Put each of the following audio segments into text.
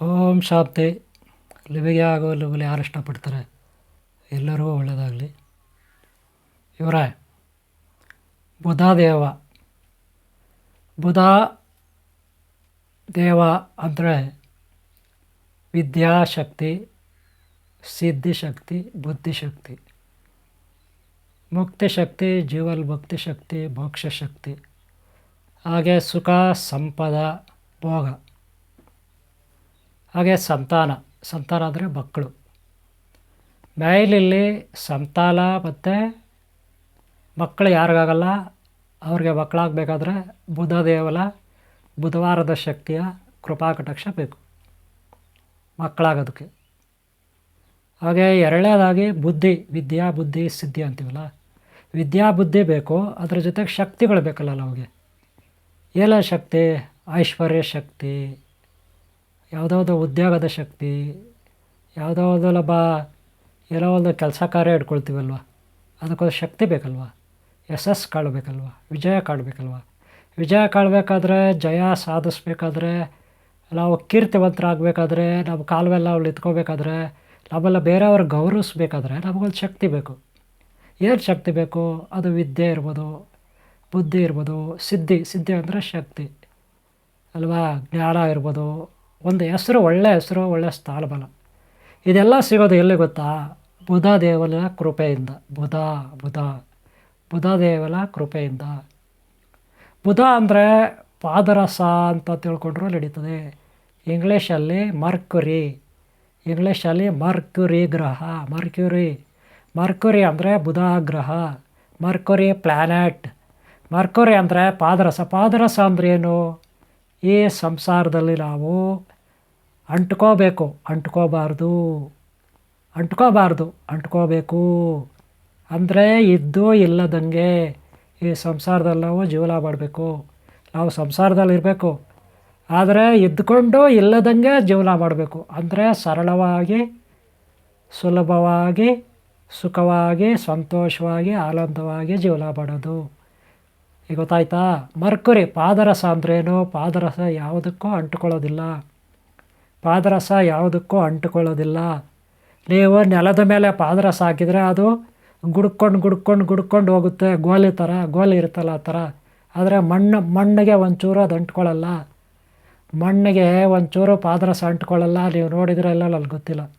ಓಂ ಶಾಂತಿ. ಲಿವಿಗೆ ಆಗೋ ಲಿವಲ್ಲಿ ಯಾರು ಇಷ್ಟಪಡ್ತಾರೆ? ಎಲ್ಲರಿಗೂ ಒಳ್ಳೆಯದಾಗಲಿ ಇವರ ಬುಧ ದೇವ ಬುಧ ದೇವ ಅಂದರೆ ವಿದ್ಯಾಶಕ್ತಿ, ಸಿದ್ಧಿಶಕ್ತಿ, ಬುದ್ಧಿಶಕ್ತಿ. ಮುಕ್ತಿಶಕ್ತಿ, ಜೀವಲ್ ಭಕ್ತಿ ಶಕ್ತಿ ಮೋಕ್ಷ ಶಕ್ತಿ ಹಾಗೆ ಸುಖ, ಸಂಪದ, ಭೋಗ. ಹಾಗೆ ಸಂತಾನ ಸಂತಾನ ಅಂದರೆ ಮಕ್ಕಳು. ಮೇಲಿಲ್ಲಿ ಸಂತಾನ ಮತ್ತು ಮಕ್ಕಳು ಯಾರಿಗಾಗಲ್ಲ, ಅವ್ರಿಗೆ ಮಕ್ಕಳಾಗಬೇಕಾದ್ರೆ ಬುಧ ದೇವಲ ಬುಧವಾರದ ಶಕ್ತಿಯ ಕೃಪಾಕಟಕ್ಷ ಬೇಕು. ಮಕ್ಕಳಾಗೋದಕ್ಕೆ. ಹಾಗೆ ಎರಡನೇದಾಗಿ ಬುದ್ಧಿ, ವಿದ್ಯಾ, ಬುದ್ಧಿ, ಸಿದ್ಧಿ ಅಂತೀವಲ್ಲ? ವಿದ್ಯಾ, ಬುದ್ಧಿ ಬೇಕು, ಅದ್ರ ಜೊತೆಗೆ ಶಕ್ತಿಗಳು ಬೇಕಲ್ಲ ನಮಗೆ ಏನ ಶಕ್ತಿ, ಐಶ್ವರ್ಯ ಶಕ್ತಿ ಯಾವುದಾವುದು ಉದ್ಯೋಗದ ಶಕ್ತಿ, ಯಾವುದಾವುದು ಲಭ ಏನೋ ಒಂದು ಕೆಲಸ ಕಾರ್ಯ ಇಟ್ಕೊಳ್ತೀವಲ್ವ? ಅದಕ್ಕೊಂದು ಶಕ್ತಿ ಬೇಕಲ್ವ? ಯಶಸ್ಸು ಕಾಣಬೇಕಲ್ವ? ವಿಜಯ ಕಾಣಬೇಕಲ್ವ? ವಿಜಯ ಕಾಣಬೇಕಾದ್ರೆ ಜಯ ಸಾಧಿಸ್ಬೇಕಾದ್ರೆ ನಾವು ಕೀರ್ತಿವಂತರಾಗಬೇಕಾದ್ರೆ ನಮ್ಮ ಕಾಲ ಮೇಲೆ ನಾವು ನಮ್ಮೆಲ್ಲ ಬೇರೆಯವ್ರು ಗೌರವಿಸ್ಬೇಕಾದ್ರೆ ನಮಗೊಂದು ಶಕ್ತಿ ಬೇಕು. ಏನು ಶಕ್ತಿ ಬೇಕು? ಅದು ವಿದ್ಯೆ ಇರ್ಬೋದು, ಬುದ್ಧಿ ಇರ್ಬೋದು, ಸಿದ್ಧಿ. ಸಿದ್ಧಿ ಅಂದರೆ ಶಕ್ತಿ. ಅಲ್ವಾ? ಜ್ಞಾನ ಇರ್ಬೋದು ಒಂದು ಹೆಸರು ಒಳ್ಳೆಯ ಹೆಸರು ಒಳ್ಳೆಯ ಸ್ಥಾನಬಲ. ಇದೆಲ್ಲ ಸಿಗೋದು ಎಲ್ಲಿ ಗೊತ್ತಾ? ಬುಧ ದೇವನ ಕೃಪೆಯಿಂದ. ಬುಧ ಬುಧ. ಬುಧ ದೇವನ ಕೃಪೆಯಿಂದ. ಬುಧ ಅಂದರೆ ಪಾದರಸ ಅಂತ ತಿಳ್ಕೊಂಡ್ರೂ ನಡೀತದೆ ಇಂಗ್ಲೀಷಲ್ಲಿ ಮರ್ಕುರಿ ಇಂಗ್ಲೀಷಲ್ಲಿ ಮರ್ಕುರಿ ಗ್ರಹ, ಮರ್ಕ್ಯುರಿ. ಮರ್ಕುರಿ ಅಂದರೆ ಬುಧ ಗ್ರಹ ಮರ್ಕುರಿ ಪ್ಲ್ಯಾನೆಟ್ ಮರ್ಕುರಿ ಅಂದರೆ ಪಾದರಸ. ಪಾದರಸ ಅಂದ್ರೇನು ಈ ಸಂಸಾರದಲ್ಲಿ ನಾವು ಅಂಟ್ಕೋಬೇಕು, ಅಂಟ್ಕೋಬಾರ್ದು ಅಂಟ್ಕೋಬಾರ್ದು, ಅಂಟ್ಕೋಬೇಕು. ಅಂದರೆ ಇದ್ದು ಇಲ್ಲದಂಗೆ ಈ ಸಂಸಾರದಲ್ಲಿ ನಾವು ಜೀವನ ಮಾಡಬೇಕು. ನಾವು ಸಂಸಾರದಲ್ಲಿ ಇರಬೇಕು. ಆದರೆ ಇದ್ದುಕೊಂಡು ಇಲ್ಲದಂಗೆ ಜೀವನ ಮಾಡಬೇಕು. ಅಂದರೆ ಸರಳವಾಗಿ, ಸುಲಭವಾಗಿ, ಸುಖವಾಗಿ, ಸಂತೋಷವಾಗಿ, ಆನಂದವಾಗಿ ಜೀವನ ಮಾಡೋದು. ಈಗ ಗೊತ್ತಾಯ್ತಾ? ಮರ್ಕುರಿ, ಪಾದರಸ ಅಂದ್ರೇನು? ಪಾದರಸ ಯಾವುದಕ್ಕೂ ಅಂಟ್ಕೊಳ್ಳೋದಿಲ್ಲ. ಪಾದರಸ ಯಾವುದಕ್ಕೂ ಅಂಟುಕೊಳ್ಳೋದಿಲ್ಲ. ನೀವು ನೆಲದ ಮೇಲೆ ಪಾದರಸ ಹಾಕಿದರೆ ಅದು ಗುಡ್ಕೊಂಡು ಗುಡ್ಕೊಂಡು ಗುಡ್ಕೊಂಡು ಹೋಗುತ್ತೆ. ಗೋಲಿ ಥರ, ಗೋಲಿ ಇರುತ್ತಲ್ಲ ಆ ಥರ. ಆದರೆ ಮಣ್ಣು, ಮಣ್ಣಿಗೆ ಒಂಚೂರು ಅದು ಅಂಟ್ಕೊಳ್ಳಲ್ಲ. ಮಣ್ಣಿಗೆ ಒಂಚೂರು ಪಾದರಸ ಅಂಟ್ಕೊಳ್ಳಲ್ಲ. ನೀವು ನೋಡಿದರೆ ಎಲ್ಲ ಅಲ್ಲಿ ಗೊತ್ತಿಲ್ಲ.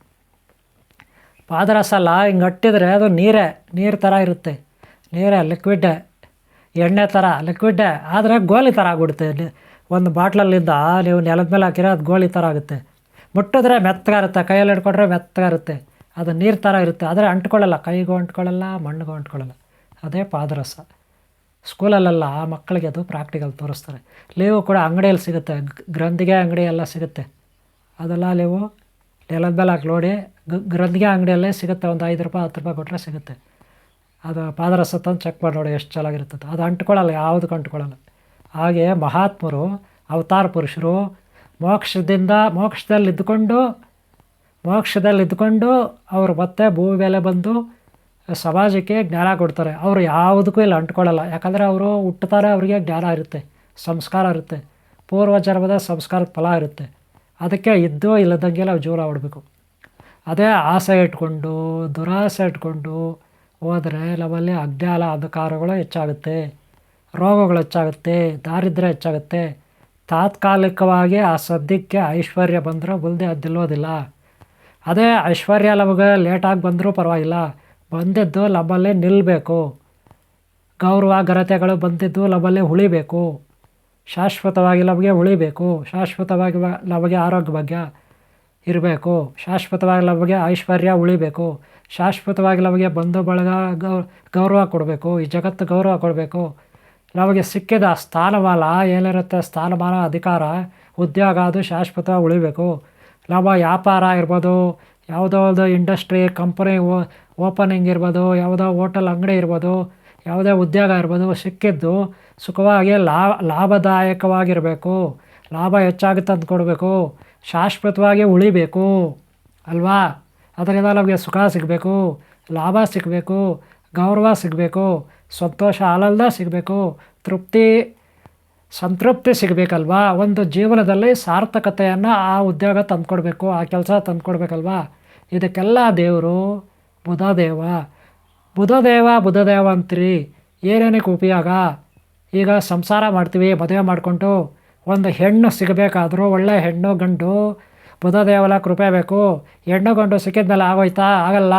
ಪಾದರಸ ಅಲ್ಲ, ಹಿಂಗೆ ಅಟ್ಟಿದರೆ ಅದು ನೀರೇ, ನೀರು ಥರ ಇರುತ್ತೆ. ನೀರೇ ಲಿಕ್ವಿಡ್ಡೇ ಎಣ್ಣೆ ಥರ ಲಿಕ್ವಿಡ್ ಆದರೆ ಗೋಲಿ ಥರ ಆಗ್ಬಿಡುತ್ತೆ ಒಂದು ಬಾಟ್ಲಲ್ಲಿಂದ ನೀವು ನೆಲದ ಮೇಲೆ ಹಾಕಿರೋ ಅದು ಗೋಲಿ ಥರ ಆಗುತ್ತೆ. ಮುಟ್ಟಿದ್ರೆ ಮೆತ್ತಗಾರುತ್ತೆ ಕೈಯಲ್ಲಿ ಹಿಡ್ಕೊಂಡ್ರೆ ಮೆತ್ತಗಾರುತ್ತೆ ಅದು ನೀರು ಥರ ಇರುತ್ತೆ, ಆದರೆ ಅಂಟ್ಕೊಳ್ಳಲ್ಲ. ಕೈಗೂ ಅಂಟ್ಕೊಳ್ಳಲ್ಲ, ಮಣ್ಣಿಗೂ ಅಂಟ್ಕೊಳ್ಳಲ್ಲ. ಅದೇ ಪಾದರಸ. ಸ್ಕೂಲಲ್ಲೆಲ್ಲ ಆ ಮಕ್ಕಳಿಗೆ ಅದು ಪ್ರಾಕ್ಟಿಕಲ್ ತೋರಿಸ್ತಾರೆ. ಲೀವು ಕೂಡ ಅಂಗಡಿಯಲ್ಲಿ ಸಿಗುತ್ತೆ ಗ್ರಂಥಿಗೆ ಅಂಗಡಿ ಎಲ್ಲ ಸಿಗುತ್ತೆ. ಅದೆಲ್ಲ ನೀವು ನೆಲದ ಮೇಲೆ ಹಾಕಿ ನೋಡಿ ಗ್ರಂಥಿಗೆ ಅಂಗಡಿಯಲ್ಲೇ ಸಿಗುತ್ತೆ, ಒಂದು ಐದು ರೂಪಾಯಿ, ಹತ್ತು ರೂಪಾಯಿ ಕೊಟ್ಟರೆ ಸಿಗುತ್ತೆ. ಅದು ಪಾದರಸ ತಂದು ಚೆಕ್ ಮಾಡಿ ನೋಡಿ ಎಷ್ಟು ಚೆನ್ನಾಗಿರ್ತದೆ ಅದು ಅಂಟ್ಕೊಳ್ಳಲ್ಲ, ಯಾವುದಕ್ಕೆ ಅಂಟ್ಕೊಳ್ಳಲ್ಲ. ಹಾಗೆ ಮಹಾತ್ಮರು, ಅವತಾರ ಪುರುಷರು, ಮೋಕ್ಷದಿಂದ ಮೋಕ್ಷದಲ್ಲಿ ಇದ್ದುಕೊಂಡು ಮೋಕ್ಷದಲ್ಲಿ ಅವರು ಮತ್ತೆ ಭೂಮಿ ಮೇಲೆ ಬಂದು ಸಮಾಜಕ್ಕೆ ಜ್ಞಾನ ಕೊಡ್ತಾರೆ. ಅವರು ಯಾವುದಕ್ಕೂ ಇಲ್ಲ ಅಂಟ್ಕೊಳ್ಳಲ್ಲ. ಯಾಕಂದರೆ ಅವರು ಹುಟ್ಟುತ್ತಾರೆ, ಅವರಿಗೆ ಜ್ಞಾನ ಇರುತ್ತೆ, ಸಂಸ್ಕಾರ ಇರುತ್ತೆ. ಪೂರ್ವ ಜನ್ಮದ ಸಂಸ್ಕಾರದ ಫಲ ಇರುತ್ತೆ. ಅದಕ್ಕೆ ಇದ್ದು ಇಲ್ಲದಂಗೆಲ್ಲ ನಾವು ಜೀವನ ಮಾಡಬೇಕು. ಅದೇ ಆಸೆ ಇಟ್ಕೊಂಡು, ದುರಾಸೆ ಇಟ್ಕೊಂಡು ಹೋದರೆ ನಮ್ಮಲ್ಲಿ ಅಜ್ಞಾನ ಅಂಧಕಾರಗಳು ಹೆಚ್ಚಾಗುತ್ತೆ, ರೋಗಗಳು ಹೆಚ್ಚಾಗುತ್ತೆ, ದಾರಿದ್ರ್ಯ ಹೆಚ್ಚಾಗುತ್ತೆ. ತಾತ್ಕಾಲಿಕವಾಗಿ ಆ ಸದ್ಯಕ್ಕೆ ಐಶ್ವರ್ಯ ಬಂದರೂ ಮುಂದೆ ಅದು ನಿಲ್ಲೋದಿಲ್ಲ. ಅದೇ ಐಶ್ವರ್ಯ ನಮಗೆ ಲೇಟಾಗಿ ಬಂದರೂ ಪರವಾಗಿಲ್ಲ. ಬಂದಿದ್ದು ನಮ್ಮಲ್ಲಿ ನಿಲ್ಲಬೇಕು ಗೌರವ, ಘನತೆಗಳು ಬಂದಿದ್ದು ನಮ್ಮಲ್ಲಿ ಉಳಿಬೇಕು. ಶಾಶ್ವತವಾಗಿ ನಮಗೆ ಉಳಿಬೇಕು. ಶಾಶ್ವತವಾಗಿ ನಮಗೆ ಆರೋಗ್ಯ ಭಾಗ್ಯ. ಇರಬೇಕು. ಶಾಶ್ವತವಾಗಿ ನಮಗೆ ಐಶ್ವರ್ಯ ಉಳಿಬೇಕು. ಶಾಶ್ವತವಾಗಿ ನಮಗೆ ಬಂಧು ಬಳಗ ಗೌರವ ಕೊಡಬೇಕು. ಈ ಜಗತ್ತು ಗೌರವ ಕೊಡಬೇಕು. ನಮಗೆ ಸಿಕ್ಕಿದ ಸ್ಥಾನಮಾನ, ಏನಿರುತ್ತೆ ಸ್ಥಾನಮಾನ, ಅಧಿಕಾರ, ಉದ್ಯೋಗ ಅದು ಶಾಶ್ವತವಾಗಿ ಉಳಿಬೇಕು. ನಮ್ಮ ವ್ಯಾಪಾರ ಇರ್ಬೋದು, ಯಾವುದೋ ಒಂದು ಇಂಡಸ್ಟ್ರಿ, ಕಂಪನಿ ಓಪನಿಂಗ್ ಇರ್ಬೋದು, ಯಾವುದೋ ಹೋಟೆಲ್ ಅಂಗಡಿ ಇರ್ಬೋದು, ಯಾವುದೇ ಉದ್ಯೋಗ ಇರ್ಬೋದು, ಸಿಕ್ಕಿದ್ದು ಸುಖವಾಗಿ ಲಾಭ ಲಾಭದಾಯಕವಾಗಿರಬೇಕು. ಲಾಭ ಹೆಚ್ಚಾಗಿ ತಂದು ಕೊಡಬೇಕು. ಶಾಶ್ವತವಾಗಿ ಉಳಿಬೇಕು, ಅಲ್ವಾ? ಅದರಿಂದ ನಮಗೆ ಸುಖ ಸಿಗಬೇಕು, ಲಾಭ ಸಿಗಬೇಕು, ಗೌರವ ಸಿಗಬೇಕು, ಸಂತೋಷ ಆನಂದ ಸಿಗಬೇಕು, ತೃಪ್ತಿ, ಸಂತೃಪ್ತಿ ಸಿಗಬೇಕಲ್ವಾ? ಒಂದು ಜೀವನದಲ್ಲಿ ಸಾರ್ಥಕತೆಯನ್ನು ಆ ಉದ್ಯೋಗ ತಂದುಕೊಡ್ಬೇಕು, ಆ ಕೆಲಸ ತಂದುಕೊಡ್ಬೇಕಲ್ವಾ? ಇದಕ್ಕೆಲ್ಲ ದೇವರು ಬುಧದೇವ. ಬುಧದೇವ ಬುಧದೇವ ಅಂತೀರಿ. ಏನೇನಕ್ಕೆ ಉಪಯೋಗ? ಈಗ ಸಂಸಾರ ಮಾಡ್ತೀವಿ, ಮದುವೆ ಮಾಡಿಕೊಂಡು ಒಂದು ಹೆಣ್ಣು ಸಿಗಬೇಕಾದರೂ, ಒಳ್ಳೆ ಹೆಣ್ಣು, ಗಂಡು, ಬುಧದೇವಲ ಕೃಪೆ ಬೇಕು. ಹೆಣ್ಣು, ಗಂಡು ಸಿಕ್ಕಿದ್ಮೇಲೆ ಆಗೋಯ್ತಾ? ಆಗಲ್ಲ.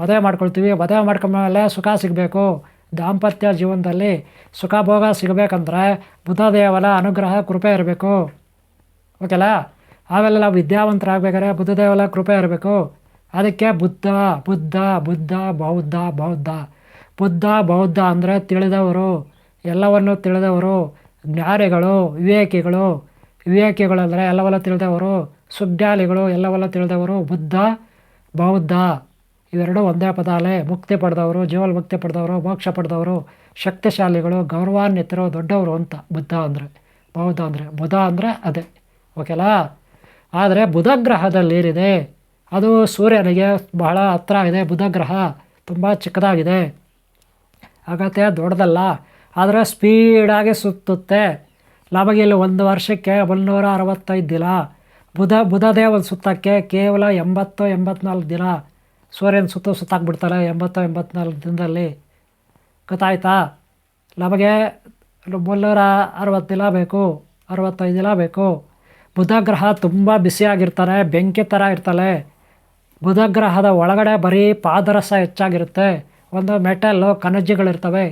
ಮದುವೆ ಮಾಡ್ಕೊಳ್ತೀವಿ. ಮದುವೆ ಮಾಡ್ಕೊಂಡ್ಮೇಲೆ ಸುಖ ಸಿಗಬೇಕು. ದಾಂಪತ್ಯ ಜೀವನದಲ್ಲಿ ಸುಖ ಭೋಗ ಸಿಗಬೇಕಂದ್ರೆ ಬುಧದೇವಲ ಅನುಗ್ರಹ, ಕೃಪೆ ಇರಬೇಕು. ಓಕೆಲ್ಲ ಆಮೇಲೆ ನಾವು ವಿದ್ಯಾವಂತರಾಗಬೇಕಾದ್ರೆ ಬುದ್ಧದೇವಲ ಕೃಪೆ ಇರಬೇಕು. ಅದಕ್ಕೆ ಬುದ್ಧ ಬುದ್ಧ ಬುದ್ಧ, ಬೌದ್ಧ ಬೌದ್ಧ. ಬುದ್ಧ, ಬೌದ್ಧ ಅಂದರೆ ತಿಳಿದವರು. ಎಲ್ಲವನ್ನು ತಿಳಿದವರು. ಜ್ಞಾನಿಗಳು, ವಿವೇಕಿಗಳು ವಿವೇಕಿಗಳು ಅಂದರೆ ಎಲ್ಲವಲ್ಲ ತಿಳಿದವರು, ಸುಜ್ಞಾನಿಗಳು ಎಲ್ಲವೆಲ್ಲ ತಿಳಿದವರು, ಬುದ್ಧ, ಬೌದ್ಧ, ಇವೆರಡೂ ಒಂದೇ ಪದಾಲೆ ಮುಕ್ತಿ ಪಡೆದವರು ಜೀವನ ಮುಕ್ತಿ ಪಡೆದವರು, ಮೋಕ್ಷ ಪಡೆದವರು, ಶಕ್ತಿಶಾಲಿಗಳು, ಗೌರವಾನ್ವಿತರು, ದೊಡ್ಡವರು ಅಂತ ಬುದ್ಧ ಅಂದರೆ, ಬೌದ್ಧ ಅಂದರೆ, ಬುಧ ಅಂದರೆ ಅದೇ. ಓಕೆಲಾ ಆದರೆ ಬುಧ ಗ್ರಹದಲ್ಲಿ ಏನಿದೆ? ಅದು ಸೂರ್ಯನಿಗೆ ಬಹಳ ಹತ್ರ ಇದೆ ಬುಧ ಗ್ರಹ ತುಂಬ ಚಿಕ್ಕದಾಗಿದೆ. ಅಗತ್ಯ ದೊಡ್ಡದಲ್ಲ. ಆದರೆ ಸ್ಪೀಡಾಗಿ ಸುತ್ತುತ್ತೆ. ನಮಗೆ ಇಲ್ಲಿ ಒಂದು ವರ್ಷಕ್ಕೆ ಮುನ್ನೂರ ಅರವತ್ತೈದು ದಿನ. ಬುಧ ಬುಧದೇ ಒಂದು ಸುತ್ತಕ್ಕೆ ಕೇವಲ ಎಂಬತ್ತು, ಎಂಬತ್ನಾಲ್ಕು ದಿನ. ಸೂರ್ಯನ ಸುತ್ತ ಸುತ್ತಾಕ್ಬಿಡ್ತಾರೆ ಎಂಬತ್ತು, ಎಂಬತ್ನಾಲ್ಕು ದಿನದಲ್ಲಿ. ಗೊತ್ತಾಯ್ತಾ? ನಮಗೆ ಮುನ್ನೂರ ಅರವತ್ತು ದಿನ ಬೇಕು, ಅರವತ್ತೈದು ದಿನ ಬೇಕು. ಬುಧ ಗ್ರಹ ತುಂಬ ಬಿಸಿಯಾಗಿರ್ತಾನೆ ಬೆಂಕಿ ಥರ ಇರ್ತಾಳೆ. ಬುಧ ಗ್ರಹದ ಒಳಗಡೆ ಬರೀ ಪಾದರಸ ಹೆಚ್ಚಾಗಿರುತ್ತೆ. ಒಂದು ಮೆಟಲ್ಲು ಖನಿಜಗಳಿರ್ತವೆ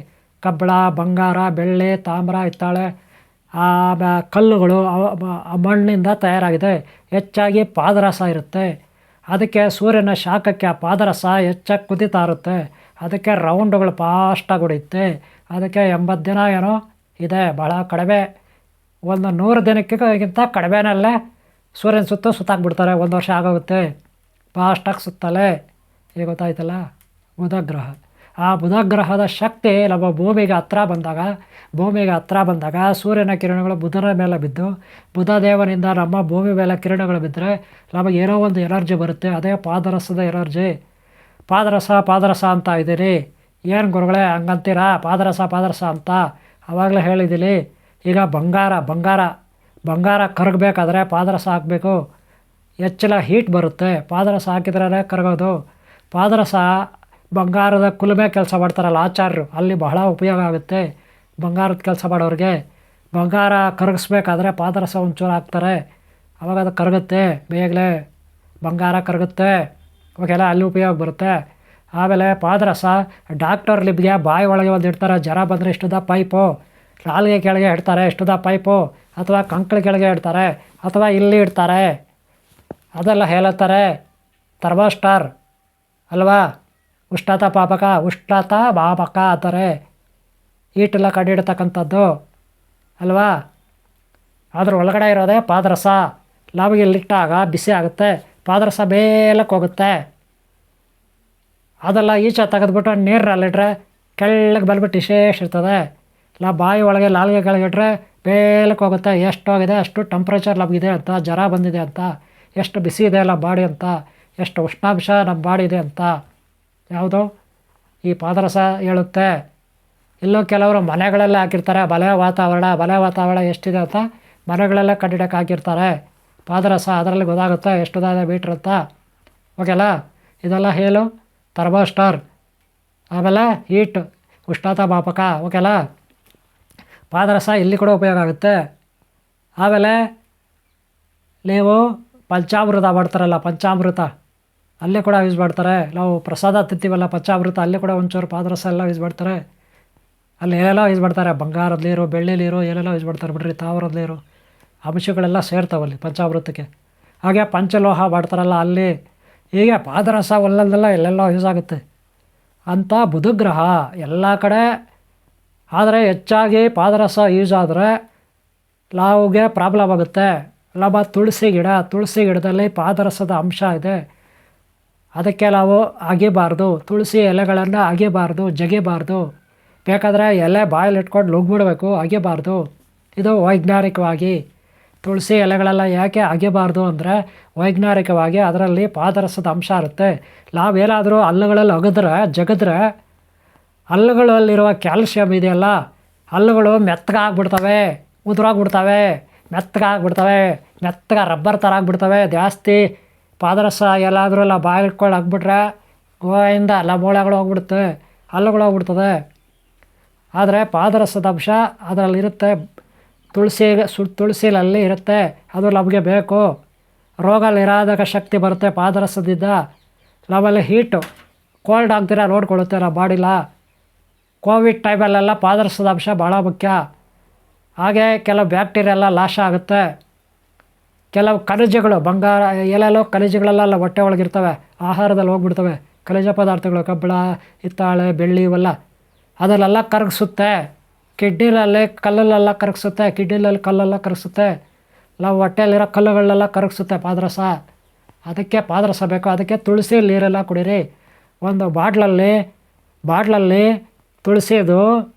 ಕಬ್ಬಣ ಬಂಗಾರ, ಬೆಳ್ಳಿ, ತಾಮ್ರ ಹಿತ್ತಾಳೆ ಕಲ್ಲುಗಳು ಮಣ್ಣಿಂದ ತಯಾರಾಗಿದೆ. ಹೆಚ್ಚಾಗಿ ಪಾದರಸ ಇರುತ್ತೆ. ಅದಕ್ಕೆ ಸೂರ್ಯನ ಶಾಖಕ್ಕೆ ಆ ಪಾದರಸ ಹೆಚ್ಚಾಗಿ ಕುದಿತಾ ಇರುತ್ತೆ ಅದಕ್ಕೆ ರೌಂಡುಗಳು ಪಾಸ್ಟಾಗಿ ಹೊಡೆಯುತ್ತೆ. ಅದಕ್ಕೆ ಎಂಬತ್ತು ದಿನ ಏನೋ ಇದೆ ಭಾಳ ಕಡಿಮೆ. ಒಂದು ನೂರು ದಿನಕ್ಕಿಂತ ಕಡಿಮೆನಲ್ಲೇ ಸೂರ್ಯನ ಸುತ್ತ ಸುತ್ತಾಕ್ಬಿಡ್ತಾರೆ. ಒಂದು ವರ್ಷ ಆಗೋಗುತ್ತೆ. ಫಾಸ್ಟಾಗಿ ಸುತ್ತಲೇ. ಈಗ ಗೊತ್ತಾಯ್ತಲ್ಲ? ಬುಧ ಗ್ರಹ ಆ ಬುಧ ಗ್ರಹದ ಶಕ್ತಿ ನಮ್ಮ ಭೂಮಿಗೆ ಹತ್ರ ಬಂದಾಗ, ಭೂಮಿಗೆ ಹತ್ರ ಬಂದಾಗ ಸೂರ್ಯನ ಕಿರಣಗಳು ಬುಧನ ಮೇಲೆ ಬಿದ್ದು ಬುಧ ದೇವನಿಂದ ನಮ್ಮ ಭೂಮಿ ಮೇಲೆ ಕಿರಣಗಳು ಬಿದ್ದರೆ ನಮಗೆ ಏನೋ ಒಂದು ಎನರ್ಜಿ ಬರುತ್ತೆ, ಅದೇ ಪಾದರಸದ ಎನರ್ಜಿ. ಪಾದರಸ ಪಾದರಸ ಅಂತ ಇದ್ದೀರಿ. ಏನು ಗುರುಗಳೇ, ಹಂಗಂತೀರಾ? ಪಾದರಸ ಪಾದರಸ ಅಂತ ಆವಾಗಲೇ ಹೇಳಿದ್ದೀನಿ ಈಗ ಬಂಗಾರ ಬಂಗಾರ ಬಂಗಾರ ಕರಗಬೇಕಾದ್ರೆ ಪಾದರಸ ಹಾಕಬೇಕು. ಹೆಚ್ಚಿನ ಹೀಟ್ ಬರುತ್ತೆ. ಪಾದರಸ ಹಾಕಿದ್ರೇ ಕರಗೋದು. ಪಾದರಸ ಬಂಗಾರದ ಕುಲುಮೆ ಕೆಲಸ ಮಾಡ್ತಾರಲ್ಲ ಆಚಾರ್ಯರು, ಅಲ್ಲಿ ಬಹಳ ಉಪಯೋಗ ಆಗುತ್ತೆ. ಬಂಗಾರದ ಕೆಲಸ ಮಾಡೋರಿಗೆ ಬಂಗಾರ ಕರಗಿಸ್ಬೇಕಾದ್ರೆ ಪಾದರಸ ಒಂಚೂರು ಹಾಕ್ತಾರೆ. ಅವಾಗ ಅದು ಕರಗುತ್ತೆ, ಬೇಗಲೇ ಬಂಗಾರ ಕರಗುತ್ತೆ. ಅವಾಗೆಲ್ಲ ಅಲ್ಲಿ ಉಪಯೋಗ ಬರುತ್ತೆ. ಆಮೇಲೆ ಪಾದರಸ, ಡಾಕ್ಟರ್ ಲಿಬ್ಗೆ ಬಾಯಿ ಒಳಗೆ ಒಂದು ಇಡ್ತಾರೆ, ಜ್ವರ ಬಂದರೆ ಇಷ್ಟುದ ಪೈಪು ನಾಲ್ಗೆ ಕೆಳಗೆ ಇಡ್ತಾರೆ ಇಷ್ಟುದ ಪೈಪು, ಅಥವಾ ಕಂಕಳ ಕೆಳಗೆ ಇಡ್ತಾರೆ, ಅಥವಾ ಇಲ್ಲಿ ಇಡ್ತಾರೆ. ಅದೆಲ್ಲ ಹೇಳುತ್ತಾರೆ, ಥರ್ಮಾಸ್ಟಾರ್, ಅಲ್ವಾ? ಉಷ್ಣತಾ ಪಾಪಕ ಬಾಪಕ ಪಾಪಕ ಅಂತಾರೆ. ಈಟೆಲ್ಲ ಕಂಡಿಡ್ತಕ್ಕಂಥದ್ದು ಅಲ್ವಾ? ಅದ್ರ ಒಳಗಡೆ ಇರೋದೇ ಪಾದರಸ. ಲಾಭಿಗೆ ಲಿಟ್ಟಾಗ ಬಿಸಿ ಆಗುತ್ತೆ, ಪಾದರಸ ಬೇಲಕ್ಕೆ ಹೋಗುತ್ತೆ. ಅದೆಲ್ಲ ಈಚೆ ತೆಗೆದ್ಬಿಟ್ಟು ನೀರಲ್ಲಿಟ್ರೆ ಕೆಳಗೆ ಬಂದ್ಬಿಟ್ಟು ವಿಶೇಷ ಇರ್ತದೆ. ಇಲ್ಲ, ಬಾಯಿ ಒಳಗೆ ಲಾಲ್ಗೆ ಕೆಳಗಿಟ್ರೆ ಬೇಲಕ್ಕೆ ಹೋಗುತ್ತೆ ಎಷ್ಟು ಹೋಗಿದೆ ಅಷ್ಟು ಟೆಂಪ್ರೇಚರ್ ನಮಗಿದೆ ಅಂತ, ಜ್ವರ ಬಂದಿದೆ ಅಂತ, ಎಷ್ಟು ಬಿಸಿ ಇದೆ ಅಲ್ಲ ಬಾಡಿ ಅಂತ, ಎಷ್ಟು ಉಷ್ಣಾಂಶ ನಮ್ಮ ಬಾಡಿ ಇದೆ ಅಂತ. ಯಾವುದು? ಈ ಪಾದರಸ ಹೇಳುತ್ತೆ. ಇಲ್ಲೂ ಕೆಲವರು ಮನೆಗಳಲ್ಲೇ ಹಾಕಿರ್ತಾರೆ. ಬಲೆ ವಾತಾವರಣ ಬಲೆ ವಾತಾವರಣ ಎಷ್ಟಿದೆ ಅಂತ ಮನೆಗಳಲ್ಲೇ ಕಟ್ಟಿಡಕ್ಕೆ ಹಾಕಿರ್ತಾರೆ. ಪಾದರಸ ಅದರಲ್ಲಿ ಗೊತ್ತಾಗುತ್ತೆ ಎಷ್ಟು ದಾದ ಮೀಟ್ರ್ ಅಂತ? ಓಕೆಲ್ಲ ಇದೆಲ್ಲ ಹೇಳು. ಥರ್ಮೋಸ್ಟಾರ್ ಆಮೇಲೆ ಹೀಟ್, ಉಷ್ಣತಾ ಮಾಪಕ. ಓಕೆಲ್ಲ ಪಾದರಸ ಇಲ್ಲಿ ಕೂಡ ಉಪಯೋಗ ಆಗುತ್ತೆ. ಆಮೇಲೆ ನೀವು ಪಂಚಾಮೃತ ಮಾಡ್ತಾರಲ್ಲ, ಪಂಚಾಮೃತ. ಅಲ್ಲೇ ಕೂಡ ಯೂಸ್ ಮಾಡ್ತಾರೆ. ನಾವು ಪ್ರಸಾದ ತಿಂತೀವಲ್ಲ, ಪಂಚಾಮೃತ, ಅಲ್ಲೇ ಕೂಡ ಒಂಚೂರು ಪಾದರಸ ಎಲ್ಲ ಯೂಸ್ ಮಾಡ್ತಾರೆ. ಅಲ್ಲಿ ಏನೆಲ್ಲ ಯೂಸ್ ಮಾಡ್ತಾರೆ. ಬಂಗಾರದಲ್ಲಿರೋ ಬೆಳ್ಳಿಲಿರೋ ಏನೆಲ್ಲ ಯೂಸ್ ಮಾಡ್ತಾರೆ ಬಿಡ್ರಿ ತಾವರದಲ್ಲಿರೋ ಅಂಶಗಳೆಲ್ಲ ಅಂಶಗಳೆಲ್ಲ ಸೇರ್ತಾವಲ್ಲಿ ಪಂಚಾಮೃತಕ್ಕೆ. ಹಾಗೆ ಪಂಚಲೋಹ ಮಾಡ್ತಾರಲ್ಲ, ಅಲ್ಲಿ ಹೀಗೆ ಪಾದರಸ ಒಲ್ಲದೆಲ್ಲ ಎಲ್ಲೆಲ್ಲ ಯೂಸ್ ಆಗುತ್ತೆ. ಅಂತ ಬುಧಗ್ರಹ ಎಲ್ಲ ಕಡೆ ಆದರೆ ಹೆಚ್ಚಾಗಿ ಪಾದರಸ ಯೂಸ್ ಆದರೆ ನಾವುಗೆ ಪ್ರಾಬ್ಲಮ್ ಆಗುತ್ತೆ. ನಮ್ಮ ತುಳಸಿ ಗಿಡ, ತುಳಸಿ ಗಿಡದಲ್ಲಿ ಪಾದರಸದ ಅಂಶ ಇದೆ. ಅದಕ್ಕೆ ನಾವು ಅಗಿಬಾರ್ದು ತುಳಸಿ ಎಲೆಗಳನ್ನು ಅಗಿಬಾರ್ದು ಜಗಿಬಾರ್ದು. ಬೇಕಾದರೆ ಎಲೆ ಬಾಯಲ್ಲಿ ಇಟ್ಕೊಂಡು ನುಗ್ಬಿಡಬೇಕು ಅಗಿಬಾರ್ದು ಇದು ವೈಜ್ಞಾನಿಕವಾಗಿ. ತುಳಸಿ ಎಲೆಗಳೆಲ್ಲ ಯಾಕೆ ಅಗಿಬಾರ್ದು ಅಂದರೆ ವೈಜ್ಞಾನಿಕವಾಗಿ ಅದರಲ್ಲಿ ಪಾದರಸದ ಅಂಶ ಇರುತ್ತೆ. ನಾವೇನಾದರೂ ಹಲ್ಲುಗಳಲ್ಲಿ ಅಗದ್ರೆ, ಜಗದ್ರೆ, ಹಲ್ಲುಗಳಲ್ಲಿರುವ ಕ್ಯಾಲ್ಶಿಯಂ ಇದೆಯಲ್ಲ, ಹಲ್ಲುಗಳು ಮೆತ್ತಗಾಗ್ಬಿಡ್ತವೆ, ಉದುರಾಗ್ಬಿಡ್ತವೆ, ಮೆತ್ತಗಾಗ್ಬಿಡ್ತವೆ, ಮೆತ್ತಗ ರಬ್ಬರ್ ಥರ ಆಗ್ಬಿಡ್ತವೆ, ಜಾಸ್ತಿ ಪಾದರಸ ಎಲ್ಲಾದರೂ ಎಲ್ಲ ಬಾಯಿ ಇಟ್ಕೊಂಡು ಹಾಕ್ಬಿಟ್ರೆ ಗೋಯಿಂದ ಎಲ್ಲ ಮೂಳೆಗಳು ಹೋಗ್ಬಿಡುತ್ತೆ, ಹಲ್ಲುಗಳು ಹೋಗ್ಬಿಡ್ತದೆ. ಆದರೆ ಪಾದರಸದ ಅಂಶ ಅದರಲ್ಲಿರುತ್ತೆ ತುಳಸಿ, ಸು, ತುಳಸಿಲಲ್ಲಿ ಇರುತ್ತೆ. ಅದು ನಮಗೆ ಬೇಕು. ರೋಗ ನಿರಾಧಕ ಶಕ್ತಿ ಬರುತ್ತೆ ಪಾದರಸದಿಂದ. ನಮ್ಮಲ್ಲಿ ಹೀಟು, ಕೋಲ್ಡ್ ಆಗ್ದಿರ ನೋಡ್ಕೊಳ್ಳುತ್ತೆ ನಾವು ಬಾಡಿಲ್ಲ ಕೋವಿಡ್ ಟೈಮಲ್ಲೆಲ್ಲ ಪಾದರಸದ ಅಂಶ ಭಾಳ ಮುಖ್ಯ. ಹಾಗೆ ಕೆಲವು ಬ್ಯಾಕ್ಟೀರಿಯಾ ಲಾಶ ಆಗುತ್ತೆ. ಕೆಲವು ಖನಿಜಗಳು ಬಂಗಾರ ಎಲ್ಲೆಲ್ಲೋ ಖನಿಜಗಳೆಲ್ಲ ಹೊಟ್ಟೆ ಒಳಗಿರ್ತವೆ ಆಹಾರದಲ್ಲಿ ಹೋಗ್ಬಿಡ್ತವೆ. ಖನಿಜ ಪದಾರ್ಥಗಳು ಕಬ್ಬಳ ಹಿತ್ತಾಳೆ, ಬೆಳ್ಳಿ ಇವೆಲ್ಲ. ಅದರಲ್ಲೆಲ್ಲ ಕರಗಿಸುತ್ತೆ. ಕಿಡ್ನಿಲಲ್ಲಿ ಕಲ್ಲಲ್ಲೆಲ್ಲ ಕರಗಿಸುತ್ತೆ, ಕಿಡ್ನಿಲಲ್ಲಿ ಕಲ್ಲೆಲ್ಲ ಕರಗಿಸುತ್ತೆ. ನಾವು ಹೊಟ್ಟೆಯಲ್ಲಿರೋ ಕಲ್ಲುಗಳನ್ನೆಲ್ಲ ಕರಗಿಸುತ್ತೆ, ಪಾದರಸ. ಅದಕ್ಕೆ ಪಾದರಸ ಬೇಕು, ಅದಕ್ಕೆ ತುಳಸಿ ನೀರೆಲ್ಲ ಕುಡೀರಿ. ಒಂದು ಬಾಟ್ಲಲ್ಲಿ ಬಾಟ್ಲಲ್ಲಿ ತುಳಸಿದು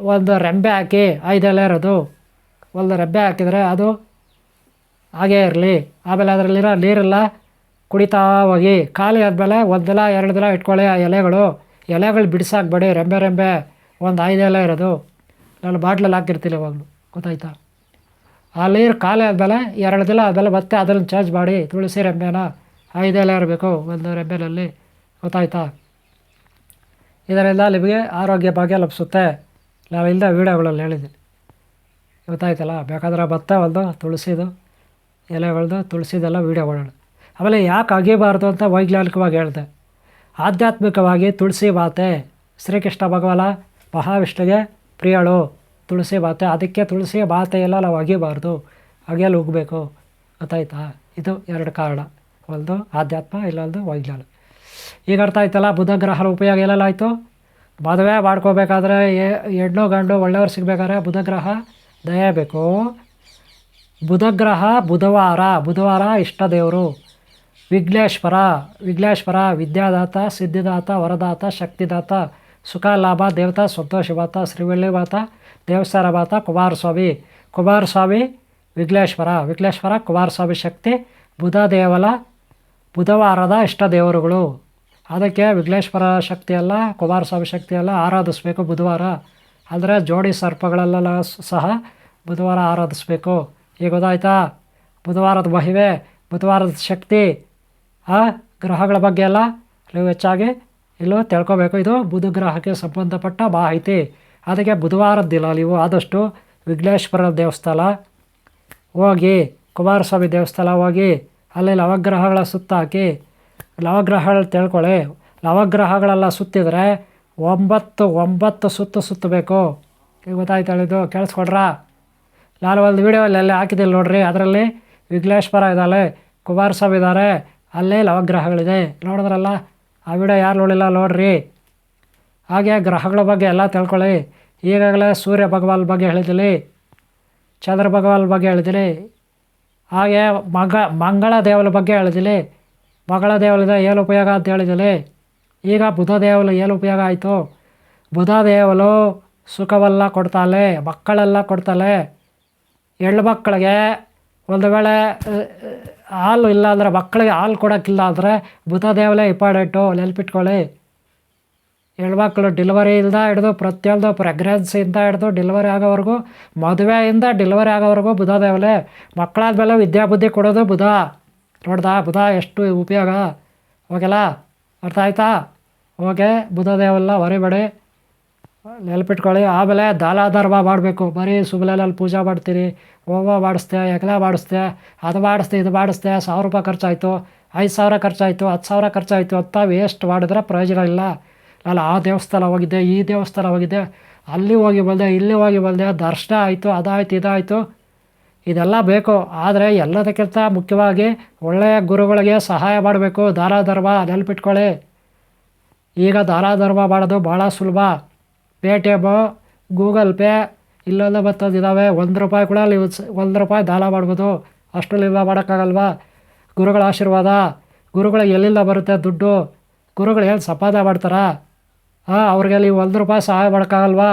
ಒಂದು ರೆಂಬೆ ಹಾಕಿ ಐದು ಎಲೆ ಇರೋದು. ಒಂದು ರೆಂಬೆ ಹಾಕಿದರೆ ಅದು ಹಾಗೇ ಇರಲಿ. ಆಮೇಲೆ ಅದರಲ್ಲಿರೋ ನೀರೆಲ್ಲ ಕುಡಿತಾ ಹೋಗಿ ಖಾಲಿ ಆದಮೇಲೆ ಒಂದು ದಿನ, ಎರಡು ದಿನ ಇಟ್ಕೊಳ್ಳಿ ಆ ಎಲೆಗಳು. ಎಲೆಗಳು ಬಿಡಿಸಾಕ್ಬೇಡಿ ರೆಂಬೆ ರೆಂಬೆ ಒಂದು ಐದು ಎಲೆ ಇರೋದು. ನಾನು ಬಾಟ್ಲಲ್ಲಿ ಹಾಕಿರ್ತೀನಿ ಯಾವಾಗಲೂ ಗೊತ್ತಾಯ್ತಾ? ಆ ನೀರು ಖಾಲಿ ಆದಮೇಲೆ ಎರಡು ದಿನ ಆದಮೇಲೆ ಮತ್ತೆ ಅದನ್ನು ಚಾರ್ಜ್ ಮಾಡಿ, ತುಳಸಿ ರೆಂಬೆನ ಐದು ಎಲೆ ಇರಬೇಕು ಒಂದು ರೆಂಬೆನಲ್ಲಿ. ಗೊತ್ತಾಯ್ತಾ? ಇದರಿಂದ ನಿಮಗೆ ಆರೋಗ್ಯ ಭಾಗ್ಯ ಲಭಿಸುತ್ತೆ. ನಾವು ಇಲ್ಲದೆ ವೀಡಿಯೋಗಳಲ್ಲಿ ಹೇಳಿದ್ದೀನಿ. ಗೊತ್ತಾಯ್ತಲ್ಲ? ಬೇಕಾದ್ರೆ ಮತ್ತೆ ಒಂದು ತುಳಸಿದು ಎಲೆಗಳದ್ದು ತುಳಸಿದೆಲ್ಲ ವೀಡಿಯೋ ಮಾಡೋಣ. ಆಮೇಲೆ ಯಾಕೆ ಆಗೇಬಾರ್ದು ಅಂತ ವೈಜ್ಞಾನಿಕವಾಗಿ ಹೇಳ್ದೆ. ಆಧ್ಯಾತ್ಮಿಕವಾಗಿ ತುಳಸಿ ಮಾತೆ ಶ್ರೀಕೃಷ್ಣ ಭಗವಾನ ಮಹಾವಿಷ್ಣುಗೆ ಪ್ರಿಯಳು, ತುಳಸಿ ಮಾತೆ ಅದಕ್ಕೆ ತುಳಸಿ ಮಾತೆಯೆಲ್ಲ ನಾವು ಅಗಿಬಾರ್ದು ಅಗೆಯಲ್ಲಿ ಹೋಗಬೇಕು ಗೊತ್ತಾಯ್ತಾ ಇದು ಎರಡು ಕಾರಣ. ಒಂದು ಆಧ್ಯಾತ್ಮ ಇಲ್ಲೊಂದು ವೈಜ್ಞಾನ. ಈಗ ಅರ್ಥ ಆಯ್ತಲ್ಲ, ಬುಧ ಗ್ರಹರ ಉಪಯೋಗ ಎಲ್ಲೆಲ್ಲ ಆಯಿತು? ಮದುವೆ ಮಾಡ್ಕೋಬೇಕಾದ್ರೆ ಹೆಣ್ಣು ಗಂಡು ಒಳ್ಳೆಯವ್ರು ಸಿಗಬೇಕಾದ್ರೆ ಬುಧ ಗ್ರಹ ದಯ ಬೇಕು ಬುಧ ಬುಧವಾರ ಬುಧವಾರ ಇಷ್ಟದೇವರು. ವಿಘ್ನೇಶ್ವರ ವಿಘ್ನೇಶ್ವರ, ವಿದ್ಯಾದಾತ, ಸಿದ್ಧಿದಾತ, ವರದಾತ, ಶಕ್ತಿದಾತ, ಸುಖ, ಲಾಭ, ದೇವತಾ ಸಂತೋಷವಾತ ಶ್ರೀವಳ್ಳಿವಾತ ದೇವಸ್ಥಾನ ಮಾತ ಕುಮಾರಸ್ವಾಮಿ. ಕುಮಾರಸ್ವಾಮಿ, ವಿಘ್ನೇಶ್ವರ ವಿಘ್ನೇಶ್ವರ, ಕುಮಾರಸ್ವಾಮಿ ಶಕ್ತಿ, ಬುಧ ದೇವಲ, ಬುಧವಾರದ ಇಷ್ಟ ದೇವರುಗಳು ಅದಕ್ಕೆ ವಿಘ್ನೇಶ್ವರ ಶಕ್ತಿಯೆಲ್ಲ ಕುಮಾರಸ್ವಾಮಿ ಶಕ್ತಿಯೆಲ್ಲ ಆರಾಧಿಸ್ಬೇಕು ಬುಧವಾರ. ಅಂದರೆ ಜೋಡಿ ಸರ್ಪಗಳೆಲ್ಲ ಸಹ ಬುಧವಾರ ಆರಾಧಿಸ್ಬೇಕು. ಈಗ ಗೊತ್ತಾಯ್ತಾ ಬುಧವಾರದ ಮಹಿಮೆ, ಬುಧವಾರದ ಶಕ್ತಿ, ಆ ಗ್ರಹಗಳ ಬಗ್ಗೆ ಎಲ್ಲ ನೀವು ಹೆಚ್ಚಾಗಿ ಇಲ್ಲೂ ತಿಳ್ಕೊಬೇಕು. ಇದು ಬುಧ ಗ್ರಹಕ್ಕೆ ಸಂಬಂಧಪಟ್ಟ ಮಾಹಿತಿ. ಅದಕ್ಕೆ ಬುಧವಾರದ ದಿನ ನೀವು ಆದಷ್ಟು ವಿಘ್ನೇಶ್ವರ ದೇವಸ್ಥಾನ ಹೋಗಿ, ಕುಮಾರಸ್ವಾಮಿ ದೇವಸ್ಥಾನ ಹೋಗಿ, ಅಲ್ಲಿ ನವಗ್ರಹಗಳ ಸುತ್ತ ಹಾಕಿ ನವಗ್ರಹಗಳು ತಿಳ್ಕೊಳ್ಳಿ. ನವಗ್ರಹಗಳೆಲ್ಲ ಸುತ್ತಿದರೆ ಒಂಬತ್ತು ಒಂಬತ್ತು ಸುತ್ತು ಸುತ್ತಬೇಕು. ಈಗ ಗೊತ್ತಾಯ್ತು ಹೇಳಿದ್ದು? ಕೇಳಿಸ್ಕೊಡ್ರಾ? ನಾನು ಒಂದು ವೀಡಿಯೋಲ್ಲಿ ಅಲ್ಲಿ ಹಾಕಿದ್ದಿಲ್ಲ ನೋಡ್ರಿ. ಅದರಲ್ಲಿ ವಿಘ್ನೇಶ್ವರ ಇದ್ದಾಳೆ ಸಾಬ್ ಇದ್ದಾರೆ. ಅಲ್ಲೇ ನವಗ್ರಹಗಳಿದೆ ನೋಡಿದ್ರಲ್ಲ, ಆ ವಿಡಿಯೋ ಯಾರು ನೋಡಿಲ್ಲ ನೋಡ್ರಿ. ಹಾಗೆ ಗ್ರಹಗಳ ಬಗ್ಗೆ ಎಲ್ಲ ತಿಳ್ಕೊಳ್ಳಿ. ಈಗಾಗಲೇ ಸೂರ್ಯ ಭಗವಾನ್ ಬಗ್ಗೆ ಹೇಳಿದ್ದೀನಿ ಚಂದ್ರ ಭಗವಾನ್ ಬಗ್ಗೆ ಹೇಳಿದ್ದೀನಿ ಹಾಗೆ ಮಗ, ಮಂಗಳ ದೇವಲ ಬಗ್ಗೆ ಹೇಳಿದ್ದೀನಿ ಮಂಗಳ ದೇವಲದ ಏನು ಉಪಯೋಗ ಅಂತ ಹೇಳಿದ್ದೀನಿ ಈಗ ಬುಧ ದೇವಲು ಏನು ಉಪಯೋಗ ಆಯಿತು? ಬುಧ ದೇವಲು ಸುಖವೆಲ್ಲ ಕೊಡ್ತಾಳೆ, ಮಕ್ಕಳೆಲ್ಲ ಕೊಡ್ತಾಳೆ. ಹೆಣ್ಣು ಮಕ್ಕಳಿಗೆ ಒಂದು ವೇಳೆ ಹಾಲು ಇಲ್ಲ ಅಂದರೆ ಮಕ್ಕಳಿಗೆ ಹಾಲು ಕೊಡೋಕ್ಕಿಲ್ಲ ಅಂದರೆ ಭೂತದೇವಲೇ ದೇವಲೇ ಇಂಪಾರ್ಟೆಂಟು ನೆನ್ಪಿಟ್ಕೊಳ್ಳಿ. ಹೆಣ್ಮಕ್ಳು ಡಿಲಿವರಿಯಿಂದ ಹಿಡಿದು ಪ್ರತಿಯೊಂದು ಪ್ರೆಗ್ನೆನ್ಸಿಯಿಂದ ಹಿಡಿದು ಡಿಲಿವರಿ ಆಗೋವರೆಗೂ, ಮದುವೆಯಿಂದ ಡಿಲಿವರಿ ಆಗೋವರೆಗೂ ಬುಧ ದೇವಲೆ, ಮಕ್ಕಳಾದ್ಮೇಲೆ ವಿದ್ಯಾಬುದ್ಧಿ ಕೊಡೋದು ಬುಧ. ನೋಡ್ದಾ, ಬುಧ ಎಷ್ಟು ಉಪಯೋಗ. ಓಕೆಲ್ಲ ಅರ್ಥ ಆಯ್ತಾ? ಓಕೆ ಬುಧ ದೇವಲ್ಲ ಹೊರಿಬೇಡಿ. ನೆನಪಿಟ್ಕೊಳ್ಳಿ ಆಮೇಲೆ ದಾನ ಧರ್ಮ ಮಾಡಬೇಕು. ಬರೀ ಸುಮ್ಮನೆಲ್ಲಿ ಪೂಜೆ ಮಾಡ್ತೀರಿ ಹೋಮ ಮಾಡಿಸ್ದೆ ಎಕಲ ಮಾಡಿಸ್ದೆ ಅದು ಮಾಡಿಸ್ದೆ ಇದು ಮಾಡಿಸ್ದೆ ಸಾವಿರ ರೂಪಾಯಿ ಖರ್ಚಾಯಿತು, ಐದು ಸಾವಿರ ಖರ್ಚಾಯಿತು, ಹತ್ತು ಸಾವಿರ ಖರ್ಚಾಯಿತು ಅಂತ ವೇಸ್ಟ್ ಮಾಡಿದ್ರೆ ಪ್ರಯೋಜನ ಇಲ್ಲ. ನಾನು ಆ ದೇವಸ್ಥಾನ ಹೋಗಿದ್ದೆ, ಈ ದೇವಸ್ಥಾನ ಹೋಗಿದ್ದೆ, ಅಲ್ಲಿ ಹೋಗಿ ಬಂದೆ, ಇಲ್ಲಿ ಹೋಗಿ ಬಂದೆ, ದರ್ಶನ ಆಯಿತು, ಅದಾಯಿತು, ಇದಾಯಿತು. ಇದೆಲ್ಲ ಬೇಕು. ಆದರೆ ಎಲ್ಲದಕ್ಕಿಂತ ಮುಖ್ಯವಾಗಿ ಒಳ್ಳೆಯ ಗುರುಗಳಿಗೆ ಸಹಾಯ ಮಾಡಬೇಕು. ದಾನ ಧರ್ಮ ನೆನಪಿಟ್ಕೊಳ್ಳಿ ಈಗ ದಾನ ಧರ್ಮ ಮಾಡೋದು ಭಾಳ ಸುಲಭ. ಪೇಟಿಎಮ್ಮು ಗೂಗಲ್ ಪೇ ಇಲ್ಲೊಂದು ಮತ್ತೊಂದು ಇದ್ದಾವೆ ಒಂದು ರೂಪಾಯಿ ಕೂಡ ನೀವು ಒಂದು ರೂಪಾಯಿ ದಾನ ಮಾಡ್ಬೋದು. ಅಷ್ಟು ಇಲ್ಲ, ಮಾಡೋಕ್ಕಾಗಲ್ವಾ? ಗುರುಗಳ ಆಶೀರ್ವಾದ. ಗುರುಗಳಿಗೆ ಎಲ್ಲಿಂದ ಬರುತ್ತೆ ದುಡ್ಡು? ಗುರುಗಳು ಏನು ಸಂಪಾದನೆ ಮಾಡ್ತಾರಾ? ಹಾಂ ಅವ್ರಿಗೆ ನೀವು ಒಂದು ರೂಪಾಯಿ ಸಹಾಯ ಮಾಡೋಕ್ಕಾಗಲ್ವಾ?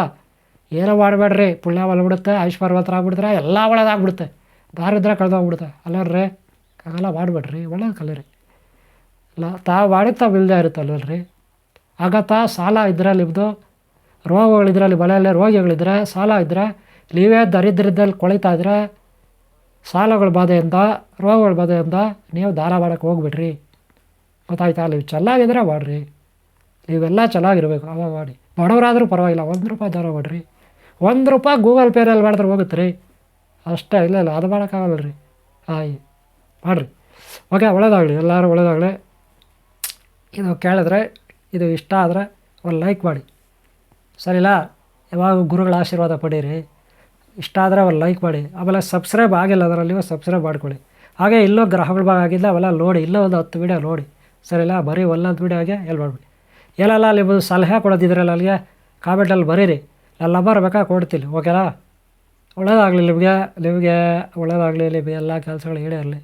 ಏನೋ ಮಾಡಬೇಡ್ರಿ. ಪುಣ್ಯ ಬಂದ್ಬಿಡುತ್ತೆ ಐಶ್ವರ್ಯವಂತರಾಗ್ಬಿಡ್ತಾರೆ, ಎಲ್ಲ ಒಳ್ಳೇದಾಗ್ಬಿಡುತ್ತೆ. ದಾರಿದ್ರ ಕಳೆದೋಗ್ಬಿಡುತ್ತೆ. ಅಲ್ಲರ್ರಿ ಆಗಲ್ಲ ಮಾಡಬೇಡ್ರಿ, ಒಳ್ಳೇದು ಕಲೀರಿ. ಇಲ್ಲ ತಾವು ಮಾಡಿ ತಾವು ಇಲ್ಲದೆ ಇರುತ್ತಲ್ವಲ್ರಿ? ಆಗತ್ತಾ ಸಾಲ ಇದ್ದರೆ ನಿಮ್ಮದು ರೋಗಗಳಿದ್ರೆ, ಅಲ್ಲಿ ಮನೆಯಲ್ಲೇ ರೋಗಿಗಳಿದ್ರೆ, ಸಾಲ ಇದ್ದರೆ ನೀವೇ ದರಿದ್ರದಲ್ಲಿ ಕೊಳಿತಾ ಇದ್ರೆ, ಸಾಲಗಳ ಬಾಧೆಯಿಂದ, ರೋಗಗಳ ಬಾಧೆಯಿಂದ ನೀವು ದಾರ ಮಾಡೋಕ್ಕೆ ಹೋಗ್ಬಿಡ್ರಿ. ಗೊತ್ತಾಯ್ತಾ? ನೀವು ಚೆನ್ನಾಗಿದ್ರೆ ಮಾಡಿರಿ. ನೀವೆಲ್ಲ ಚೆನ್ನಾಗಿರ್ಬೇಕು. ಅವಾಗ ಮಾಡಿ. ಬಡವರಾದರೂ ಪರವಾಗಿಲ್ಲ. ಒಂದು ರೂಪಾಯಿ ದಾರ ಮಾಡಿರಿ ಒಂದು ರೂಪಾಯಿ ಗೂಗಲ್ ಪೇನಲ್ಲಿ ಮಾಡಿದ್ರೆ ಹೋಗುತ್ತೆ ರೀ ಅಷ್ಟೇ, ಇಲ್ಲ ಇಲ್ಲ, ಅದು ಮಾಡೋಕ್ಕಾಗಲ್ಲ ರೀ ಹಾಯ್. ಮಾಡಿರಿ. ಓಕೆ, ಒಳ್ಳೇದಾಗಲಿ. ಎಲ್ಲರೂ ಒಳ್ಳೇದಾಗಲಿ. ಇದು ಕೇಳಿದ್ರೆ, ಇದು ಇಷ್ಟ ಆದರೆ, ಒಂದು ಲೈಕ್ ಮಾಡಿ. ಸರಿನಾ ಯಾವಾಗ ಗುರುಗಳ ಆಶೀರ್ವಾದ ಪಡೀರಿ. ಇಷ್ಟ ಆದರೆ ಅವ್ರು ಲೈಕ್ ಮಾಡಿ. ಆಮೇಲೆ ಸಬ್ಸ್ಕ್ರೈಬ್ ಆಗಿಲ್ಲ ಅದರಲ್ಲಿ ಸಬ್ಸ್ಕ್ರೈಬ್ ಮಾಡ್ಕೊಳ್ಳಿ. ಹಾಗೆ ಇಲ್ಲೋ ಗ್ರಹಗಳ ಭಾಗ ಆಗಿದ್ದ, ಅವೆಲ್ಲ ನೋಡಿ. ಇಲ್ಲೋ ಒಂದು ಹತ್ತು ವೀಡಿಯೋ ನೋಡಿ. ಸರಿಲ್ಲ ಬರೀ ಒಂದೊಂದು ಹಾಗೆ ಎಲ್ಲಿ ಮಾಡ್ಬಿಡಿ ಎಲ್ಲೆಲ್ಲ ಒಂದು ಸಲಹೆ ಕೊಡೋದಿದ್ರಲ್ಲ ಅಲ್ಲಿಗೆ ಕಾಮೆಂಟಲ್ಲಿ ಬರೀರಿ. ನಾನು ಬೇಕಾ ಕೊಡ್ತೀನಿ ಓಕೆನಾ ಒಳ್ಳೇದಾಗಲಿ ನಿಮಗೆ ನಿಮಗೆ ಒಳ್ಳೇದಾಗಲಿ, ನಿಮಗೆ ಎಲ್ಲ ಕೆಲಸಗಳು ಈಡೇರಲಿ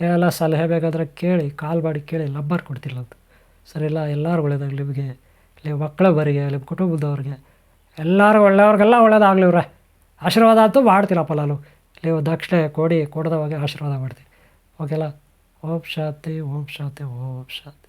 ಏನೆಲ್ಲ ಸಲಹೆ ಬೇಕಾದರೆ ಕೇಳಿ, ಕಾಲ್ ಮಾಡಿ ಕೇಳಿ ಲಬ್ಬರ್ ಕೊಡ್ತಿಲ್ಲ ಅಂತ. ಸರಿಲ್ಲ ಎಲ್ಲರೂ ಒಳ್ಳೇದಾಗಲಿ ನಿಮಗೆ. ನಿಮ್ಮ ಮಕ್ಳವರಿಗೆ ಇಲ್ಲಿ ಕುಟುಂಬದವ್ರಿಗೆ, ಎಲ್ಲರೂ ಒಳ್ಳೆಯವ್ರಿಗೆಲ್ಲ ಒಳ್ಳೇದಾಗಲಿ ಇವ್ರೆ. ಆಶೀರ್ವಾದ ಅಂತೂ ಮಾಡ್ತೀರಪ್ಪ ನಾನು ನೀವು ದಕ್ಷಿಣೆ ಕೊಡಿ ಕೊಡದವಾಗ ಆಶೀರ್ವಾದ ಮಾಡ್ತೀನಿ ಓಕೆಲ್ಲ ಓಂ ಶಾಂತಿ ಓಂ ಶಾಂತಿ ಓಂ ಶಾಂತಿ.